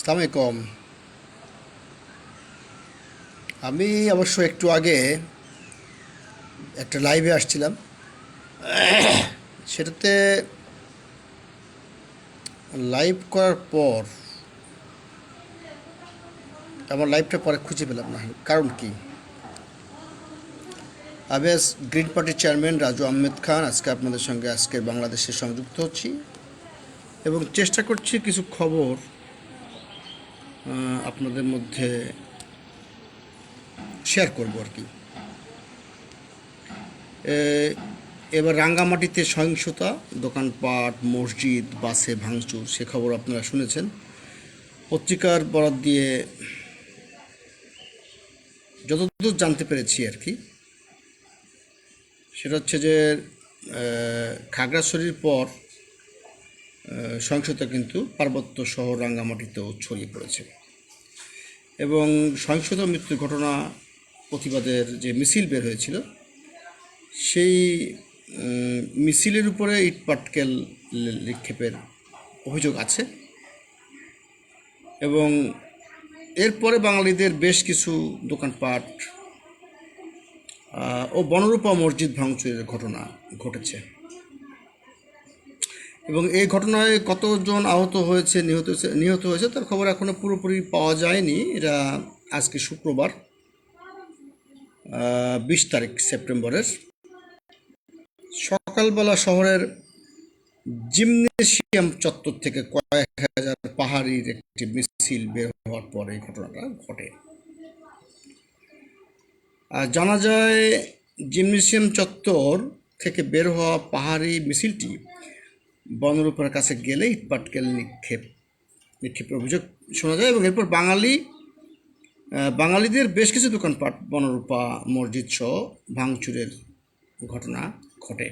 সালামালাইকুম। আমি অবশ্য একটু আগে একটা লাইভে আসছিলাম। সেটাতে লাইভ করার পর আমার লাইভটা পরে খুঁজে পেলাম না। কারণ কি? আমি আজ গ্রিন পার্টির চেয়ারম্যান রাজু আহমেদ খান আজকে আপনাদের সঙ্গে আজকে বাংলাদেশে সংযুক্ত হচ্ছি এবং চেষ্টা করছি কিছু খবর আপনাদের মধ্যে শেয়ার করব আর কি। এবার রাঙ্গামাটিতে সহিংসতা, দোকানপাট, মসজিদ, বাসে ভাঙচুর, সে খবর আপনারা শুনেছেন। পত্রিকার বরাদ দিয়ে যতদূর জানতে পেরেছি আর কি, সেটা হচ্ছে যে খাগড়াছড়ির পর সহিংসতা কিন্তু পার্বত্য শহর রাঙ্গামাটিতেও ছড়িয়ে পড়েছে। এবং সহিংসতা মৃত্যুর ঘটনা প্রতিবাদের যে মিছিল বের হয়েছিল, সেই মিছিলের উপরে ইট পাটকেল নিক্ষেপের অভিযোগ আছে এবং এরপরে বাঙালিদের বেশ কিছু দোকানপাট ও বনরূপা মসজিদ ভাঙচুরের ঘটনা ঘটেছে। এবং এই ঘটনায় কতজন আহত হয়েছে, নিহত নিহত হয়েছে, তার খবর এখনও পুরোপুরি পাওয়া যায়নি। এটা আজকে শুক্রবার বিশ তারিখ সেপ্টেম্বরের। সকালবেলা শহরের জিমনেশিয়াম চত্বর থেকে কয়েক হাজার পাহাড়ির একটি মিছিল বের হওয়ার পর এই ঘটনাটা ঘটে। আর জানা যায়, জিমনেশিয়াম চত্বর থেকে বের হওয়া পাহাড়ি মিছিলটি বনরূপার কাছে গেলে ইটপাটকেল নিক্ষেপ নিক্ষেপের অভিযোগ শোনা যায় এবং এরপর বাঙালি বাঙালিদের বেশ কিছু দোকানপাট, বনরূপা, মসজিদ সহ ভাঙচুরের ঘটনা ঘটে।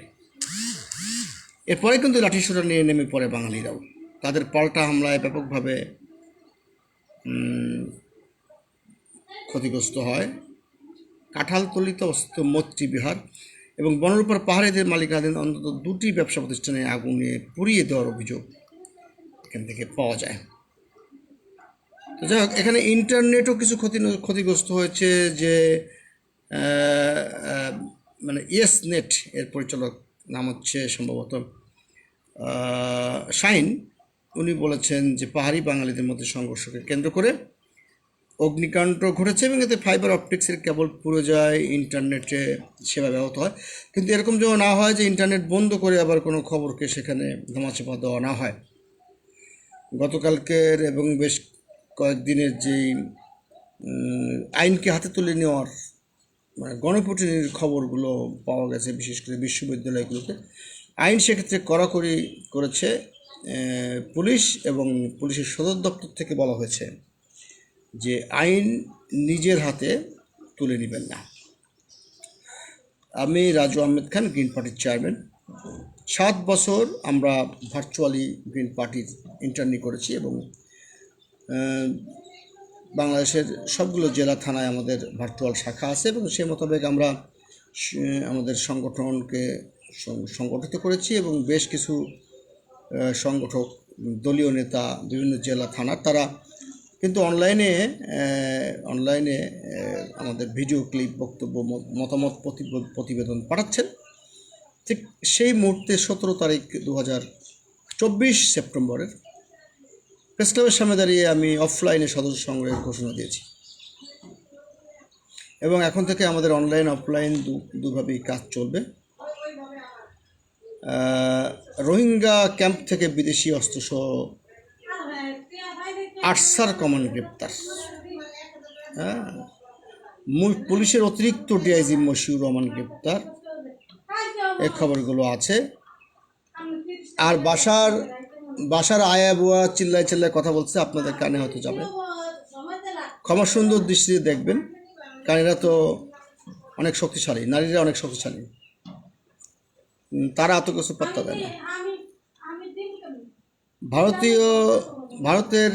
এরপরে কিন্তু লাঠিসোঁটা নিয়ে নেমে পড়ে বাঙালিরাও। তাদের পাল্টা হামলায় ব্যাপকভাবে ক্ষতিগ্রস্ত হয়। কাঁঠালতলিত অবস্থিত মৈত্রী বিহার এবং বনরূপার পাহাড়েদের মালিকানাধীন অন্তত দুটি ব্যবসা প্রতিষ্ঠানে আগুনে পুড়িয়ে দেওয়ার অভিযোগ এখান থেকে পাওয়া যায়। তো যাই হোক, এখানে ইন্টারনেটও কিছু ক্ষতি ক্ষতিগ্রস্ত হয়েছে যে মানে ইয়েস নেট এর পরিচালক নাম হচ্ছে সম্ভবত শাইন। উনি বলেছেন যে পাহাড়ি বাঙালিদের মধ্যে সংঘর্ষকে কেন্দ্র করে অগ্নিকাণ্ড ঘটেছে এবং এতে ফাইবার অপটিক্সের কেবল পুরো যায় ইন্টারনেটে সেবা ব্যাহত হয়। কিন্তু এরকম যেন না হয় যে ইন্টারনেট বন্ধ করে আবার কোনো খবরকে সেখানে ধামাচাপা দেওয়া না হয়। গতকালকের এবং বেশ কয়েকদিনের যেই আইনকে হাতে তুলে নেওয়ার মানে গণপ্রতিনিধির খবরগুলো পাওয়া গেছে, বিশেষ করে বিশ্ববিদ্যালয়গুলোতে। আইন সেক্ষেত্রে কড়াকড়ি করেছে পুলিশ এবং পুলিশের সদর দপ্তর থেকে বলা হয়েছে। যে আইন নিজের হাতে তুলে নেবেন না। আমি রাজু আহমেদ খান গ্রিন পার্টির চেয়ারম্যান সাত বছর আমরা ভার্চুয়ালি গ্রিন পার্টির ইন্টারনি করেছি এবং বাংলাদেশের সবগুলো জেলা থানায় আমাদের ভার্চুয়াল শাখা আছে এবং সে মোতাবেক আমরা আমাদের সংগঠনকে সংগঠিত করেছি এবং বেশ কিছু সংগঠক, দলীয় নেতা, বিভিন্ন জেলা থানার তারা কিন্তু অনলাইনে অনলাইনে আমাদের ভিডিও ক্লিপ বক্তব্য, মত- মতামত প্রতিব- প্রতিবেদন পাঠাচ্ছেন। ঠিক সেই মুহূর্তে সতেরো তারিখ দু হাজার চব্বিশ সেপ্টেম্বরের প্রেস ক্লাবের সামনে দাঁড়িয়ে আমি অফলাইনে সদস্য সংগ্রহের ঘোষণা দিয়েছি। এবং এখন থেকে আমাদের অনলাইন অফলাইন দু- দুভাবেই কাজ চলবে। রোহিঙ্গা ক্যাম্প থেকে বিদেশি অস্ত্রসহ আটসার কমান গ্রেপ্তার। হ্যাঁ? পুলিশের অতিরিক্ত ডিআইজি মশিউর রহমান গ্রেপ্তার। এই খবরগুলো আছে। আর বাসার বাসার আয়া বুয়া চিল্লায় চিল্লায় কথা বলছে, আপনাদের কানে হয়তো যাবে। ক্ষমা সুন্দর দৃষ্টিতে দেখবেন। কারণ তো অনেক শক্তিশালী, নারীরা অনেক শক্তিশালী। তারা এত কিছু পাত্তা দেয় না। ভারতীয় ভারতের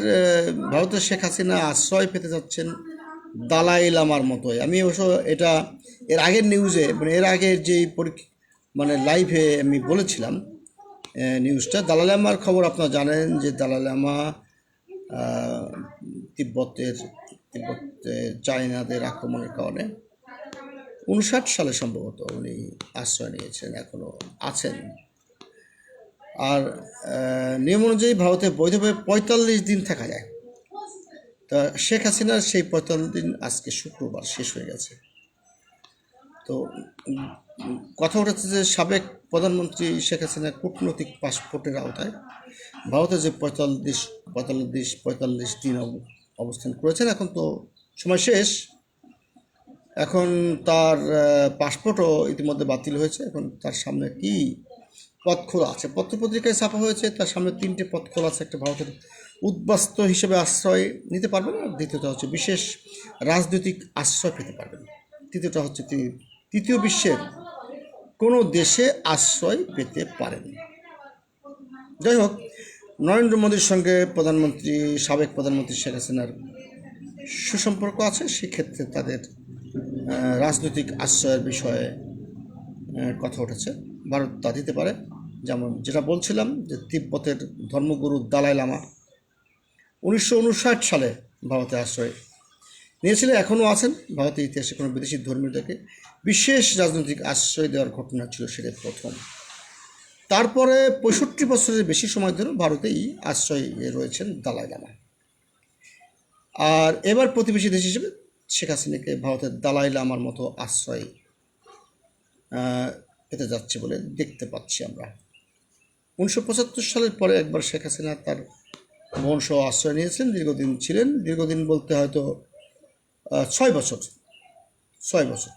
ভারতের শেখ হাসিনা আশ্রয় পেতে যাচ্ছেন দালাই লামার মতোই। আমি অবশ্য এটা এর আগের নিউজে মানে এর আগের যেই মানে লাইভে আমি বলেছিলাম নিউজটা দালাই লামার খবর আপনারা জানেন যে দালাই লামা তিব্বতের, তিব্বতে চায়নাদের আক্রমণের কারণে উনষাট সালে সম্ভবত উনি আশ্রয় নিয়েছেন, এখনও আছেন। আর নিয়ম অনুযায়ী ভারতে বৈধভাবে পঁয়তাল্লিশ দিন থাকা যায়। তা শেখ হাসিনার সেই পঁয়তাল্লিশ দিন আজকে শুক্রবার শেষ হয়ে গেছে। তো কথা উঠেছে যে সাবেক প্রধানমন্ত্রী শেখ হাসিনা কূটনৈতিক পাসপোর্টের আওতায় ভারতে যে পঁয়তাল্লিশ পঁয়তাল্লিশ পঁয়তাল্লিশ দিন অব- অবস্থান করেছেন, এখন তো সময় শেষ। এখন তার পাসপোর্টও ইতিমধ্যে বাতিল হয়েছে। এখন তার সামনে কি পথ খোলা আছে। পত্রপত্রিকায় ছাপা হয়েছে, তার সামনে তিনটে পথ খোলা আছে, একটা ভারতের উদ্বাস্ত হিসেবে আশ্রয় নিতে পারবেন আর দ্বিতীয়টা হচ্ছে বিশেষ রাজনৈতিক আশ্রয় পেতে পারবেন। তৃতীয়টা হচ্ছে তিনি তৃতীয় বিশ্বের কোনো দেশে আশ্রয় পেতে পারেন। যাই হোক, নরেন্দ্র মোদীর সঙ্গে প্রধানমন্ত্রী, সাবেক প্রধানমন্ত্রী শেখ হাসিনার সুসম্পর্ক আছে, সেক্ষেত্রে তাদের রাজনৈতিক আশ্রয়ের বিষয়ে কথা উঠেছে। ভারত তা দিতে পারে। যেমন যেটা বলছিলাম যে তিব্বতের ধর্মগুরু দালাই লামা উনিশশো উনষাট সালে ভারতে আশ্রয় নিয়েছিলেন, এখনও আছেন। ভারতের ইতিহাসে কোনো বিদেশি ধর্মীয়দেরকে বিশেষ রাজনৈতিক আশ্রয় দেওয়ার ঘটনা ছিল সেটা প্রথম। তারপরে পঁয়ষট্টি বছরের বেশি সময় ধরে ভারতেই আশ্রয় রয়েছেন দালাই লামা। আর এবার প্রতিবেশী দেশ হিসেবে শেখ হাসিনাকে ভারতের দালাই লামার মতো আশ্রয় পেতে যাচ্ছে বলে দেখতে পাচ্ছি আমরা। উনিশশো পঁচাত্তর সালের পরে একবার শেখ হাসিনা তার বংশ আশ্রয় নিয়েছেন দীর্ঘদিন ছিলেন। দীর্ঘদিন বলতে হয়তো ছয় বছর ছয় বছর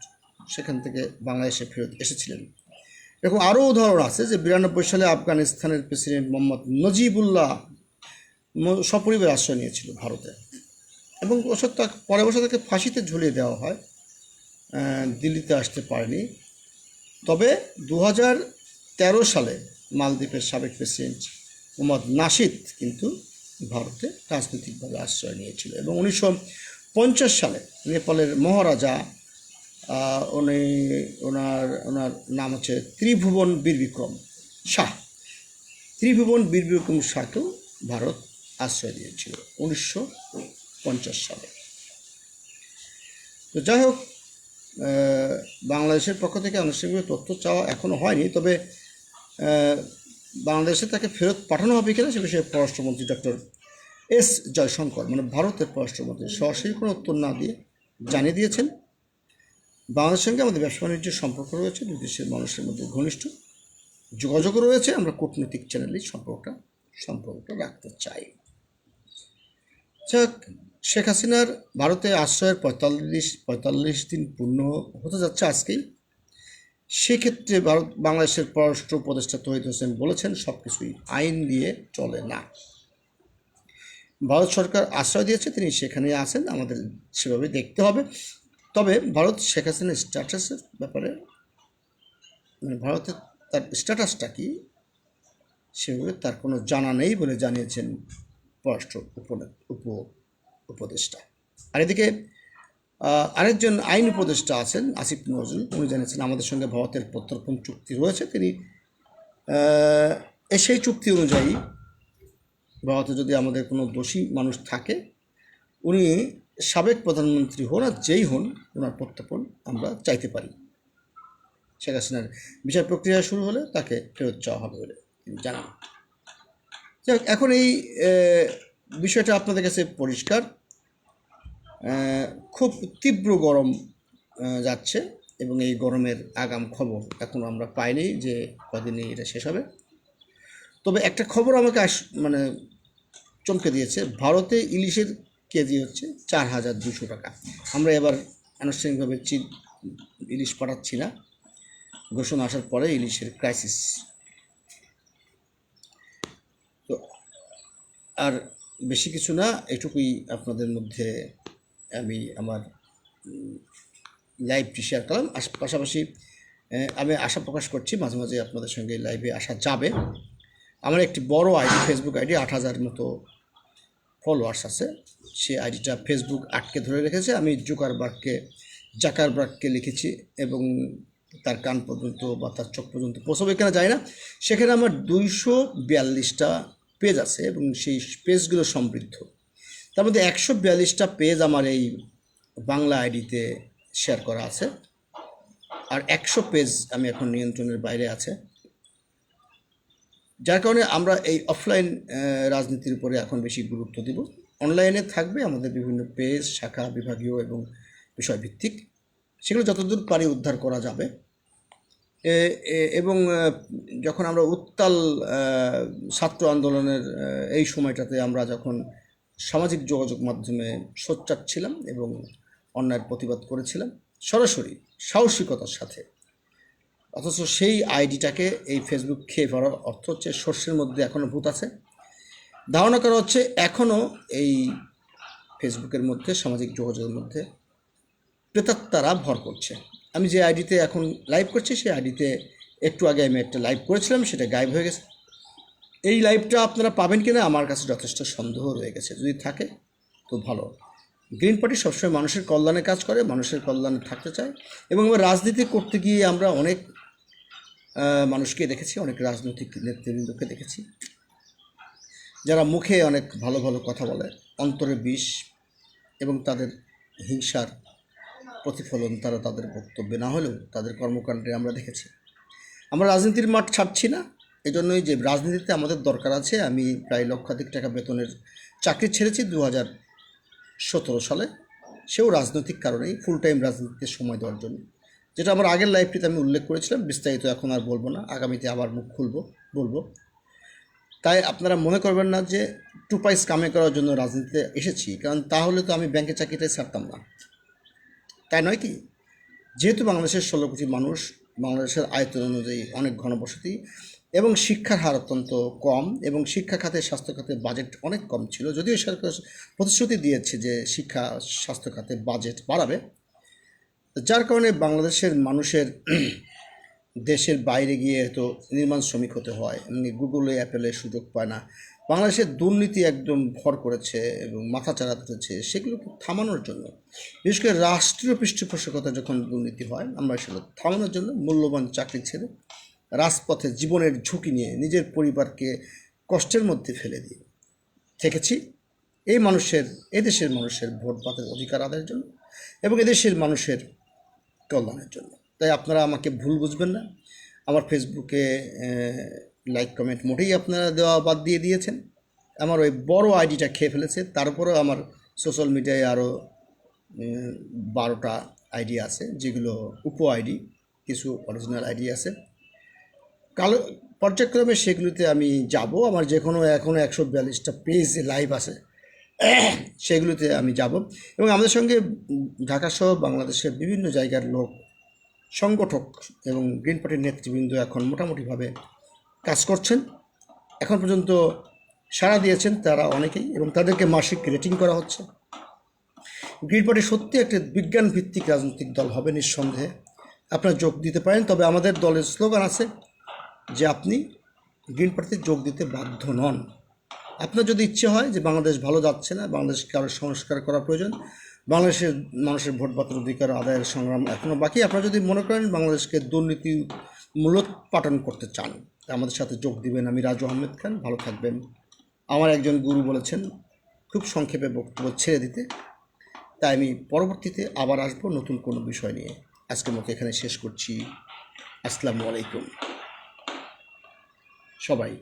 সেখান থেকে বাংলাদেশে ফেরত এসেছিলেন। এরকম আরও উদাহরণ আছে যে বিরানব্বই সালে আফগানিস্তানের প্রেসিডেন্ট মোহাম্মদ নজিবুল্লাহ সপরিবার আশ্রয় নিয়েছিল ভারতে। এবং তার পরের বছর তাকে ফাঁসিতে ঝুলিয়ে দেওয়া হয়। দিল্লিতে আসতে পারেনি। তবে দু তেরো সালে মালদ্বীপের সাবেক প্রেসিডেন্ট মোহাম্মদ নাশিদ কিন্তু ভারতে রাজনৈতিকভাবে আশ্রয় নিয়েছিল এবং উনিশশো পঞ্চাশ সালে নেপালের মহারাজা উনি ওনার ওনার নাম হচ্ছে ত্রিভুবন বীরবিক্রম শাহ। ত্রিভুবন বীরবিক্রম শাহকেও ভারত আশ্রয় দিয়েছিল উনিশশো পঞ্চাশ সালে। তো যাই হোক বাংলাদেশের পক্ষ থেকে আনুষ্ঠানিকভাবে তথ্য চাওয়া এখনও হয়নি, তবে বাংলাদেশে তাকে ফেরত পাঠানো হবে কিনা সে বিষয়ে পররাষ্ট্রমন্ত্রী ডক্টর এস জয়শঙ্কর মানে ভারতের পররাষ্ট্রমন্ত্রী, সরাসরি কোনো উত্তর না দিয়ে জানিয়ে দিয়েছেন। বাংলাদেশের সঙ্গে আমাদের ব্যবসা বাণিজ্যের সম্পর্ক রয়েছে, দুই দেশের মানুষের মধ্যে ঘনিষ্ঠ যোগাযোগও রয়েছে। আমরা কূটনৈতিক চ্যানেলেই সম্পর্কটা সম্পর্কটা রাখতে চাই। যাক, শেখ হাসিনার ভারতে আশ্রয়ের পঁয়তাল্লিশ পঁয়তাল্লিশ দিন পূর্ণ হতে যাচ্ছে আজকেই। সেক্ষেত্রে ভারত, বাংলাদেশের পররাষ্ট্র উপদেষ্টা তহিদ হোসেন বলেছেন সব কিছুই আইন দিয়ে চলে না। ভারত সরকার আশ্রয় দিয়েছে, তিনি সেখানে আছেন, আমাদের সেভাবে দেখতে হবে। তবে ভারত, শেখ হাসিনার স্ট্যাটাসের ব্যাপারে মানে ভারতের তার স্ট্যাটাসটা কি, সেভাবে তার কোনো জানা নেই বলে জানিয়েছেন পররাষ্ট্র উপ- উপ, উপদেষ্টা। আর এদিকে আরেকজন আইন উপদেষ্টা আছেন, আসিফ নজরুল। উনি জানিয়েছেন, আমাদের সঙ্গে ভারতের প্রত্যর্পণ চুক্তি রয়েছে। তিনি সেই চুক্তি অনুযায়ী ভারতে যদি আমাদের কোনো দোষী মানুষ থাকে, উনি সাবেক প্রধানমন্ত্রী হন আর যেই হন, ওনার প্রত্যর্পণ আমরা চাইতে পারি। শেখ হাসিনার বিচার প্রক্রিয়া শুরু হলে তাকে ফেরত চাওয়া হবে বলে তিনি জানান। এখন এই বিষয়টা আপনাদের কাছে পরিষ্কার। খুব তীব্র গরম যাচ্ছে এবং এই গরমের আগাম খবর এখন আমরা পাইনি যে কদিনে এটা শেষ হবে। তবে একটা খবর আমাকে আস মানে চমকে দিয়েছে, ভারতে ইলিশের কেজি হচ্ছে চার হাজার দুশো টাকা। আমরা এবার আনুষ্ঠানিকভাবে চীন ইলিশ পাঠাচ্ছি না। ঘোষণা আসার পরে ইলিশের ক্রাইসিস তো আর বেশি কিছু না, এটুকুই আপনাদের মধ্যে আমি আমার লাইভটি শেয়ার করলাম। পাশাপাশি আমি আশা প্রকাশ করছি মাঝে মাঝে আপনাদের সঙ্গে লাইভে আসা যাবে। আমার একটি বড় আইডি ফেসবুক আইডি আট হাজার মতো ফলোয়ার্স আছে। সেই আইডিটা ফেসবুক আটকে ধরে রেখেছে। আমি জুকারবার্গকে, জাকারবার্গকে লিখেছি এবং তার কান পর্যন্ত বা তার চোখ পর্যন্ত পৌঁছবে কিনা যায় না। সেখানে আমার দুইশো বিয়াল্লিশটা পেজ আছে এবং সেই পেজগুলো সমৃদ্ধ। তার মধ্যে একশো বিয়াল্লিশটা পেজ আমার এই বাংলা আইডিতে শেয়ার করা আছে। আর একশো পেজ আমি এখন নিয়ন্ত্রণের বাইরে আছে। যার কারণে আমরা এই অফলাইন রাজনীতির উপরে এখন বেশি গুরুত্ব দিব। অনলাইনে থাকবে আমাদের বিভিন্ন পেজ শাখা, বিভাগীয় এবং বিষয়ভিত্তিক। সেগুলো যতদূর পারি উদ্ধার করা যাবে। এবং যখন আমরা উত্তাল ছাত্র আন্দোলনের এই সময়টাতে আমরা যখন সামাজিক যোগাযোগ মাধ্যমে সোচ্চার ছিলাম এবং অন্যায়ের প্রতিবাদ করেছিলাম। সরাসরি সাহসিকতার সাথে। অথচ সেই আইডিটাকে এই ফেসবুক খেয়ে ফেলার অর্থ হচ্ছে সর্ষের মধ্যে এখনও ভূত আছে। ধারণা করা হচ্ছে এখনও এই ফেসবুকের মধ্যে, সামাজিক যোগাযোগের মধ্যে প্রেতাত্মারা ভর করছে। আমি যে আইডিতে এখন লাইভ করছি, সেই আইডিতে একটু আগে আমি একটা লাইভ করেছিলাম, সেটা গায়েব হয়ে গেছে। এই লাইভটা আপনারা পাবেন কিনা আমার কাছে যথেষ্ট সন্দেহ রয়ে গেছে। যদি থাকে, তো ভালো। গ্রিন পার্টি সবসময় মানুষের কল্যাণে কাজ করে, মানুষের কল্যাণে থাকতে চায় এবং আমরা রাজনীতি করতে গিয়ে আমরা অনেক মানুষকে দেখেছি, অনেক রাজনৈতিক নেতৃবৃন্দকে দেখেছি। যারা মুখে অনেক ভালো ভালো কথা বলে, অন্তরে বিষ এবং তাদের হিংসার প্রতিফলন তারা তাদের বক্তব্যে না হলেও তাদের কর্মকাণ্ডে আমরা দেখেছি। আমরা রাজনীতির মাঠ ছাড়ছি না এজন্যই যে রাজনীতিতে আমাদের দরকার আছে, আমি প্রায় লক্ষাধিক টাকা বেতনের চাকরি ছেড়েছি দু হাজার সতেরো সালে। সেও রাজনৈতিক কারণেই ফুল টাইম রাজনীতিতে সময় দেওয়ার জন্য। যেটা আমার আগের লাইফটিতে আমি উল্লেখ করেছিলাম, বিস্তারিত এখন আর বলব না, আগামীতে আবার মুখ খুলবো, বলব। তাই আপনারা মনে করবেন না যে টু পাইস কামে করার জন্য রাজনীতিতে এসেছি, কারণ তাহলে তো আমি ব্যাংকে চাকরিটাই ছাড়তাম না। তাই নয় কি? যেহেতু বাংলাদেশের ষোলো কোটি মানুষ, বাংলাদেশের আয়তন অনুযায়ী অনেক ঘনবসতি এবং শিক্ষার হার অত্যন্ত কম এবং শিক্ষা খাতে, স্বাস্থ্য খাতে বাজেট অনেক কম ছিল। যদিও সরকার প্রতিশ্রুতি দিয়েছে যে শিক্ষা, স্বাস্থ্য খাতে বাজেট বাড়াবে। যার কারণে বাংলাদেশের মানুষের দেশের বাইরে গিয়ে হয়তো নির্মাণ শ্রমিক হতে হয়। এমনি গুগলে অ্যাপেলে সুযোগ পায় না। বাংলাদেশের দুর্নীতি একদম ভর করেছে এবং মাথা চাড়া চালাতেছে সেগুলোকে থামানোর জন্য? বিশেষ করে রাষ্ট্রীয় পৃষ্ঠপোষকতা যখন দুর্নীতি হয়, আমরা সেগুলো থামানোর জন্য মূল্যবান চাকরি ছেড়ে রাজপথে জীবনের ঝুঁকি নিয়ে নিজের পরিবারকে কষ্টের মধ্যে ফেলে দিয়ে থেকেছি। এই মানুষের এদেশের মানুষের ভোট পাতের অধিকার আদায়ের জন্য এবং এদেশের মানুষের কল্যাণের জন্য। তাই আপনারা আমাকে ভুল বুঝবেন না। আমার ফেসবুকে লাইক, কমেন্ট মোটেই আপনারা দেওয়া বাদ দিয়ে দিয়েছেন। আমার ওই বড় আইডিটা খেয়ে ফেলেছে। তারপরেও আমার সোশ্যাল মিডিয়ায় আরও বারোটা আইডি আছে, যেগুলো উপ আইডি, কিছু অরিজিনাল আইডি আছে। কালো পর্যায়ক্রমে সেগুলিতে আমি যাব। আমার যে কোনো এখনও একশো বিয়াল্লিশটা পেজ লাইভ আছে। সেগুলিতে আমি যাব। এবং আমাদের সঙ্গে ঢাকা সহ বাংলাদেশের বিভিন্ন জায়গার লোক, সংগঠক এবং গ্রিন পার্টির নেতৃবৃন্দ এখন মোটামুটিভাবে কাজ করছেন। এখন পর্যন্ত সাড়া দিয়েছেন তারা অনেকেই এবং তাদেরকে মাসিক রেটিং করা হচ্ছে। গ্রিন পার্টি সত্যি একটা বিজ্ঞান ভিত্তিক রাজনৈতিক দল হবে নিঃসন্দেহে। আপনারা যোগ দিতে পারেন, তবে আমাদের দলের স্লোগান আছে যে আপনি গ্রিন পার্টিতে যোগ দিতে বাধ্য নন। আপনার যদি ইচ্ছে হয় যে বাংলাদেশ ভালো যাচ্ছে না, বাংলাদেশকে আরও সংস্কার করা প্রয়োজন, বাংলাদেশের মানুষের ভোট অধিকার আদায়ের সংগ্রাম এখনও বাকি, আপনারা যদি মনে করেন বাংলাদেশকে দুর্নীতি মূলোৎপাটন করতে চান আমাদের সাথে যোগ দিবেন আমি রাজু আহমেদ খান, ভালো থাকবেন। আমার একজন গুরু বলেছেন, খুব সংক্ষেপে বক্তব্য ছেড়ে দিতে। তাই আমি পরবর্তীতে আবার আসব নতুন কোনো বিষয় নিয়ে। আজকের মতো এখানে শেষ করছি। আসসালামু আলাইকুম। সবাই।